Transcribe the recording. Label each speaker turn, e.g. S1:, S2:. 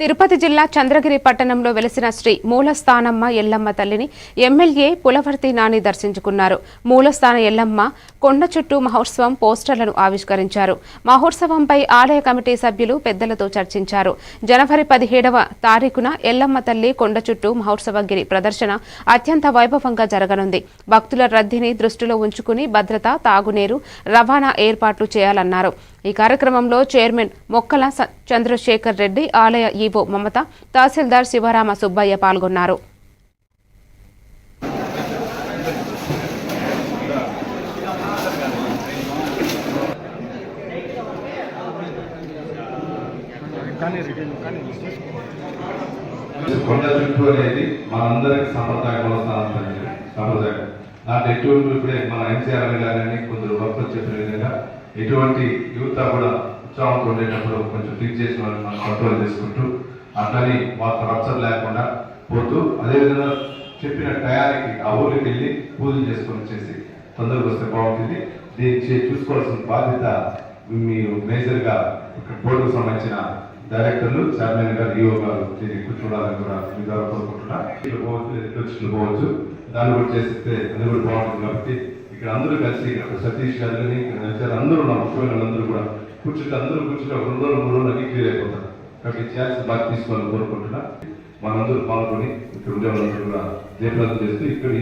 S1: తిరుపతి జిల్లా చంద్రగిరి పట్టణంలో వెలిసిన శ్రీ మూలస్థానమ్మ ఎల్లమ్మ తల్లిని ఎమ్మెల్యే పులవర్తి నాని దర్శించుకున్నారు. మూలస్థాన ఎల్లమ్మ కొండ చుట్టూ మహోత్సవం పోస్టర్లను ఆవిష్కరించారు. మహోత్సవంపై ఆలయ కమిటీ సభ్యులు పెద్దలతో చర్చించారు. జనవరి పదిహేడవ తారీఖున ఎల్లమ్మ తల్లి కొండ చుట్టూ మహోత్సవగిరి ప్రదర్శన అత్యంత వైభవంగా జరగనుంది. భక్తుల రద్దీని దృష్టిలో ఉంచుకుని భద్రత తాగునీరు రవాణా ఏర్పాట్లు చేయాలన్నారు. ఈ కార్యక్రమంలో చైర్మన్ మొక్కల చంద్రశేఖర్ రెడ్డి ఆలయ ఈవో మమత తహసీల్దార్ శివరామ సుబ్బయ్య పాల్గొన్నారు.
S2: కొండ చుట్టూ అనేది మనందరికి సంప్రదాయం సంప్రదాయం సంప్రదాయం. దాంట్లో ఎటువంటి ఇప్పుడే మన ఎన్సీఆర్ గారని కొందరు వర్క్ చెప్పిన విధంగా ఎటువంటి యువత కూడా ఉత్సాహంతో ఉండేటప్పుడు కొంచెం థింక్ చేసిన వాళ్ళని మనం కంట్రోల్ చేసుకుంటూ అట్లని వాళ్ళ రప్చర్ లేకుండా పోతూ అదేవిధంగా చెప్పిన టయానికి ఆ ఊరికి వెళ్ళి పూజలు చేసుకొని వచ్చేసి తొందరగా వస్తే బాగుంటుంది. దీన్ని చే- చూసుకోవాల్సిన బాధ్యత మీరు మేజర్గా ఇక్కడ బోర్డుకు సంబంధించిన డైరెక్టర్లు చైర్మన్ గారు ఈఓ గారు దీన్ని ఎక్కువ చూడాలని కూడా మీ ద్వారా కోరుకుంటున్నా. ఇట్లా పోవచ్చు ఇట్లా వచ్చి పోవచ్చు. దాన్ని కూడా చేస్తే అది కూడా బాగుంటుంది కాబట్టి ఇక్కడ అందరూ కలిసి ఇక్కడ సతీష్ గారిని ఇక్కడ నడిచారు అందరూ నా ముఖ్యమైన వాళ్ళందరూ కూడా. కూర్చుంటే అందరూ కూర్చుంటే ఒక రెండు రోజులు మూడు రోజులు అన్ని క్లియర్ అయిపోతారు. కాబట్టి చేయాల్సిన బాగా తీసుకోవాలని కోరుకుంటున్నా. మనందరూ పాల్గొని ఇక్కడ ఉండే వాళ్ళందరూ కూడా జయప్రదం చేస్తూ ఇక్కడ